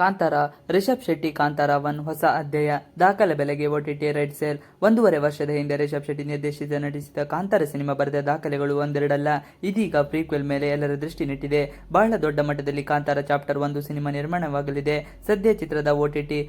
Kantara, Rishab Shetty Kantara one ಹೊಸ ಅಧ್ಯಾಯ. ದಾಖಲೆ ಬೆಲೆಗೆ ಒಟಿಟಿ ರೆಡ್ ಸೇಲ್. ಒಂದೂವರೆ ವರ್ಷದ ಹಿಂದೆ ರಿಷಬ್ ಶೆಟ್ಟಿ ನಿರ್ದೇಶಿತ, ನಟಿಸಿದ ಕಾಂತಾರ ಸಿನಿಮಾ ಬರೆದ ದಾಖಲೆಗಳು ಒಂದೆರಡಲ್ಲ. ಇದೀಗ ಪ್ರೀಕ್ವೆಲ್ ಮೇಲೆ ಎಲ್ಲರ ದೃಷ್ಟಿ ನೆಟ್ಟಿದೆ. ಬಹಳ ದೊಡ್ಡ ಮಟ್ಟದಲ್ಲಿ ಕಾಂತಾರ ಚಾಪ್ಟರ್ ಒಂದು ಸಿನಿಮಾ ನಿರ್ಮಾಣವಾಗಲಿದೆ. ಸದ್ಯ ಚಿತ್ರದ ಓಟಿಟಿ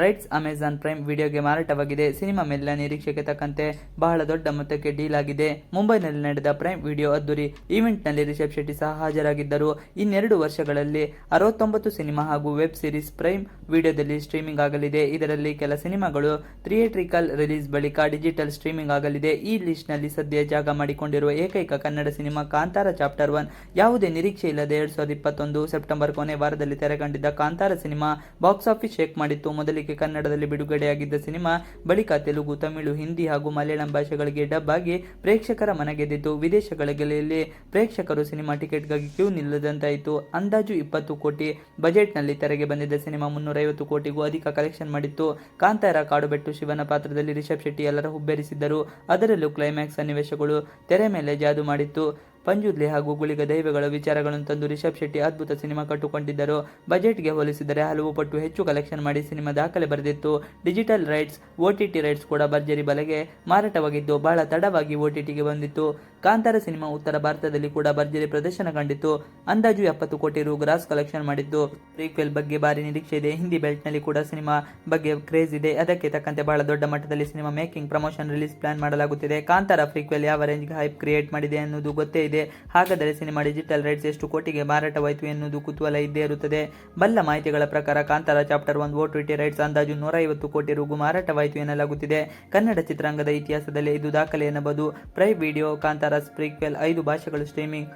ರೈಟ್ಸ್ ಅಮೆಜಾನ್ ಪ್ರೈಮ್ ವಿಡಿಯೋಗೆ ಮಾರಾಟವಾಗಿದೆ ಸಿನಿಮಾ ಮೇಲಿನ ನಿರೀಕ್ಷೆಗೆ ತಕ್ಕಂತೆ ಬಹಳ ದೊಡ್ಡ ಮೊತ್ತಕ್ಕೆ ಡೀಲ್ ಆಗಿದೆ. ಮುಂಬೈನಲ್ಲಿ ನಡೆದ ಪ್ರೈಮ್ ವಿಡಿಯೋ ಅದ್ದೂರಿ ಈವೆಂಟ್ನಲ್ಲಿ ರಿಷಬ್ ಶೆಟ್ಟಿ ಸಹ ಹಾಜರಾಗಿದ್ದರು. ಇನ್ನೆರಡು ವರ್ಷಗಳಲ್ಲಿ ಅರವತ್ತೊಂಬತ್ತು ಸಿನಿಮಾ ಹಾಗೂ ವೆಬ್ ಸಿರೀಸ್ ಪ್ರೈಮ್ ವಿಡಿಯೋದಲ್ಲಿ ಸ್ಟ್ರೀಮಿಂಗ್ ಆಗಲಿದೆ. ಇದರಲ್ಲಿ ಕೆಲ ಸಿನಿಮಾಗಳು ಥಿಯೇಟ್ರಿಕಲ್ ರಿಲೀಸ್ ಬಳಿಕ ಡಿಜಿಟಲ್ ಸ್ಟ್ರೀಮಿಂಗ್ ಆಗಲಿದೆ. ಈ ಲಿಸ್ಟ್ನಲ್ಲಿ ಸದ್ಯ ಜಾಗ ಮಾಡಿಕೊಂಡಿರುವ ಏಕೈಕ Kannada cinema Kantara chapter one ಯಾವುದೇ ನಿರೀಕ್ಷೆ ಇಲ್ಲದೆ ಎರಡ್ ಸಾವಿರದ ಇಪ್ಪತ್ತೊಂದು ಸೆಪ್ಟೆಂಬರ್ ಕೊನೆ ವಾರದಲ್ಲಿ ತೆರೆಕಂಡಿದ್ದ Kantara cinema box office shake ಮಾಡಿತ್ತು. ಮೊದಲಿಗೆ ಕನ್ನಡದಲ್ಲಿ ಬಿಡುಗಡೆಯಾಗಿದ್ದ ಸಿನಿಮಾ, ಬಳಿಕ ತೆಲುಗು, ತಮಿಳು, ಹಿಂದಿ ಹಾಗೂ ಮಲಯಾಳಂ ಭಾಷೆಗಳಿಗೆ ಡಬ್ ಆಗಿ ಪ್ರೇಕ್ಷಕರ ಮನಗೆದ್ದಿತು ವಿದೇಶಗಳಲ್ಲಿ ಪ್ರೇಕ್ಷಕರು ಸಿನಿಮಾ ಟಿಕೆಟ್ಗಾಗಿ ಕ್ಯೂ ನಿಲ್ಲದಂತಾಯಿತು. ಅಂದಾಜು ಇಪ್ಪತ್ತು ಕೋಟಿ ಬಜೆಟ್ನಲ್ಲಿ ತೆರೆಗೆ ಬಂದಿದ್ದ ಸಿನಿಮಾ ಮುನ್ನೂರೈವತ್ತು ಕೋಟಿಗೂ ಅಧಿಕ ಕಲೆಕ್ಷನ್ ಮಾಡಿತ್ತು. ಕಾಂತಾರ, ಕಾಡುಬೆಟ್ಟು ಶಿವನ ಪಾತ್ರದಲ್ಲಿ ರಿಷಬ್ ಶೆಟ್ಟಿ ಎಲ್ಲರ ಹುಬ್ಬೇರಿಸಿದ್ದರು. ಅದರಲ್ಲೂ ಕ್ಲೈಮ್ಯಾಕ್ಸ್ ಸನ್ನಿವೇಶಗಳು ತೆರೆ ಮೇಲೆ ಜಾದು ಮಾಡಿತ್ತು. ಪಂಜುರ್ಲಿ ಹಾಗೂ ಗುಳಿಗ ದೈವಗಳ ವಿಚಾರಗಳನ್ನು ತಂದು ರಿಷಬ್ ಶೆಟ್ಟಿ ಅದ್ಭುತ ಸಿನಿಮಾ ಕಟ್ಟುಕೊಂಡಿದ್ದರು. ಬಜೆಟ್ಗೆ ಹೋಲಿಸಿದರೆ ಹಲವು ಪಟ್ಟು ಹೆಚ್ಚು ಕಲೆಕ್ಷನ್ ಮಾಡಿ ಸಿನಿಮಾ ದಾಖಲೆ ಬರೆದಿತ್ತು. ಡಿಜಿಟಲ್ ರೈಟ್ಸ್ ಓಟಿಟಿ ರೈಟ್ಸ್ ಕೂಡ ಭರ್ಜರಿ ಬಲೆಗೆ ಮಾರಾಟವಾಗಿದ್ದು ಬಹಳ ತಡವಾಗಿ ಓಟಿಟಿಗೆ ಬಂದಿತ್ತು. ಕಾಂತಾರ ಸಿನಿಮಾ ಉತ್ತರ ಭಾರತದಲ್ಲಿ ಕೂಡ ಭರ್ಜರಿ ಪ್ರದರ್ಶನ ಕಂಡಿತ್ತು. ಅಂದಾಜು ಎಪ್ಪತ್ತು ಕೋಟಿ ರು ಗ್ರಾಸ್ ಕಲೆಕ್ಷನ್ ಮಾಡಿದ್ದು. ಪ್ರೀಕ್ವೆಲ್ ಬಗ್ಗೆ ಭಾರಿ ನಿರೀಕ್ಷೆ ಇದೆ. ಹಿಂದಿ ಬೆಲ್ಟ್ನಲ್ಲಿ ಕೂಡ ಸಿನಿಮಾ ಬಗ್ಗೆ ಕ್ರೇಜ್ ಇದೆ. ಅದಕ್ಕೆ ತಕ್ಕಂತೆ ಬಹಳ ದೊಡ್ಡ ಮಟ್ಟದಲ್ಲಿ cinema making, promotion, release plan ಮಾಡಲಾಗುತ್ತಿದೆ. ಕಾಂತಾರ ಪ್ರೀಕ್ವೆಲ್ ಯಾವ ರೇಂಜ್ಗೆ ಹೈಪ್ ಕ್ರಿಯೇಟ್ ಮಾಡಿದೆ ಅನ್ನೋದು ಗೊತ್ತೇ ಇದೆ. ಹಾಗಾದರೆ ಸಿನಿಮಾ ಡಿಜಿಟಲ್ ರೈಟ್ಸ್ ಎಷ್ಟು ಕೋಟಿಗೆ ಮಾರಾಟವಾಯಿತು ಎನ್ನುವುದು ಕುತೂಹಲ ಇದ್ದೇ ಇರುತ್ತದೆ. ಬಲ್ಲ ಮಾಹಿತಿಗಳ ಪ್ರಕಾರ ಕಾಂತಾರ ಚಾಪ್ಟರ್ ಒಂದು ಓಟಿಟಿ ರೈಟ್ಸ್ ಅಂದಾಜು ನೂರ ಐವತ್ತು ಕೋಟಿ ರುಗೂ ಮಾರಾಟವಾಯಿತು ಎನ್ನಲಾಗುತ್ತಿದೆ. ಕನ್ನಡ ಚಿತ್ರರಂಗದ ಇತಿಹಾಸದಲ್ಲಿ ಇದು ದಾಖಲೆ ಎನ್ನಬಹುದು. ಪ್ರೈ ವಿಡಿಯೋ, ಕಾಂತಾರ ಸ್ಪ್ರೀಕ್ವೆಲ್, ಐದು ಭಾಷೆಗಳು ಸ್ಟ್ರೀಮಿಂಗ್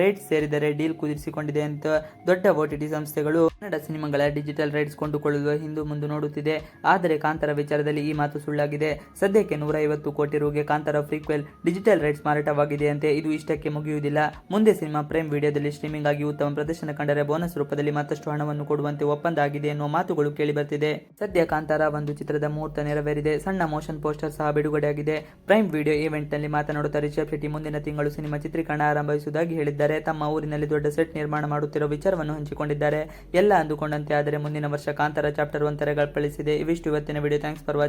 ರೈಟ್ಸ್ ಸೇರಿದರೆ ಡೀಲ್ ಕುದಿರಿಸಿಕೊಂಡಿದೆ ಅಂತ ದೊಡ್ಡ ಓಟಿಟಿ ಸಂಸ್ಥೆಗಳು ಕನ್ನಡ ಸಿನಿಮಾಗಳ ಡಿಜಿಟಲ್ ರೈಟ್ಸ್ ಕೊಂಡುಕೊಳ್ಳಲು ಹಿಂದು ಮುಂದೆ ನೋಡುತ್ತಿದೆ. ಆದರೆ ಕಾಂತಾರ ವಿಚಾರದಲ್ಲಿ ಈ ಮಾತು ಸುಳ್ಳಾಗಿದೆ. ಸದ್ಯಕ್ಕೆ ನೂರ ಐವತ್ತು ಕೋಟಿ ರೂಗೆ ಕಾಂತಾರ ಫ್ರೀಕ್ವೆಲ್ ಡಿಜಿಟಲ್ ರೈಟ್ಸ್ ಮಾರಾಟವಾಗಿದೆಯಂತೆ ಇದು ಇಷ್ಟಕ್ಕೆ ಮುಗಿಯುವುದಿಲ್ಲ. ಮುಂದೆ ಸಿನಿಮಾ ಪ್ರೈಮ್ ವಿಡಿಯೋದಲ್ಲಿ ಸ್ಟ್ರೀಮಿಂಗ್ ಆಗಿ ಉತ್ತಮ ಪ್ರದರ್ಶನ ಕಂಡರೆ ಬೋನಸ್ ರೂಪದಲ್ಲಿ ಮತ್ತಷ್ಟು ಹಣವನ್ನು ಕೊಡುವಂತೆ ಒಪ್ಪಂದ ಆಗಿದೆ ಎನ್ನುವ ಮಾತುಗಳು ಕೇಳಿಬರ್ತಿದೆ. ಸದ್ಯ ಕಾಂತಾರ ಒಂದು ಚಿತ್ರದ ಮುಹೂರ್ತ ನೆರವೇರಿದೆ. ಸಣ್ಣ ಮೋಷನ್ ಪೋಸ್ಟರ್ ಸಹ ಬಿಡುಗಡೆಯಾಗಿದೆ. ಪ್ರೈಮ್ ವಿಡಿಯೋ ಈವೆಂಟ್ನಲ್ಲಿ ಮಾತನಾಡುತ್ತಾ ರಿಷಬ್ ಶೆಟ್ಟಿ ಮುಂದಿನ ತಿಂಗಳು ಸಿನಿಮಾ ಚಿತ್ರೀಕರಣ ಆರಂಭಿಸುವುದಾಗಿ ಹೇಳಿದ್ದಾರೆ. ತಮ್ಮ ಊರಿನಲ್ಲಿ ದೊಡ್ಡ ಸೆಟ್ ನಿರ್ಮಾಣ ಮಾಡುತ್ತಿರುವ ವಿಚಾರವನ್ನು ಹಂಚಿಕೊಂಡಿದ್ದಾರೆ. ಎಲ್ಲ ಅಂದುಕೊಂಡಂತೆ ಆದರೆ ಮುಂದಿನ ವರ್ಷ ಕಾಂತಾರ ಚಾಪ್ಟರ್ ಒನ್ ತೆರೆಗಳಪಳಿಸಿದೆ ಇವಿಷ್ಟು ಇವತ್ತಿನ ವಿಡಿಯೋ. Thanks for watching.